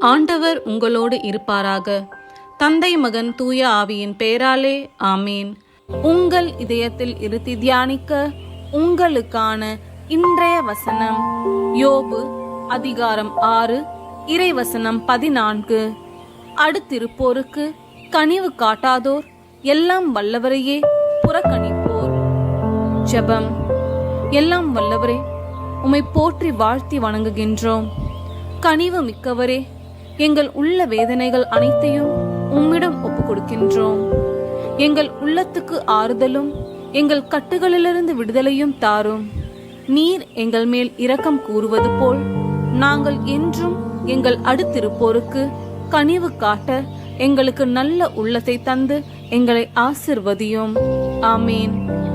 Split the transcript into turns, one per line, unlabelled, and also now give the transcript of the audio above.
ஆண்டவர் உங்களோடு இருப்பாராக. தந்தை மகன் தூய ஆவியின் பெயராலே ஆமீன். உங்கள் இதயத்தில் இருத்தி தியானிக்க உங்களுக்கான இன்றைய வசனம் யோபு அதிகாரம் ஆறு இறைவசனம் பதினான்கு. அடுத்திருப்போருக்கு கனிவு காட்டாதோர் எல்லாம் வல்லவரையே புறக்கணிப்போர். ஜெபம். எல்லாம் வல்லவரே உம்மை போற்றி வாழ்த்தி வணங்குகின்றோம். கனிவு மிக்கவரே எங்கள் உள்ள வேதனைகள் அனைத்தையும் உம்மிடம் ஒப்புக் கொடுக்கின்றோம் எங்கள் உள்ளத்துக்கு ஆறுதலும் எங்கள் கட்டுகளிலிருந்து விடுதலையும் தாரும். நீர் எங்கள் மேல் இரக்கம் கூறுவது போல் நாங்கள் என்றும் எங்கள் அடுத்திருப்போருக்கு கனிவு காட்ட எங்களுக்கு நல்ல உள்ளத்தை தந்து எங்களை ஆசிர்வதியும். ஆமேன்.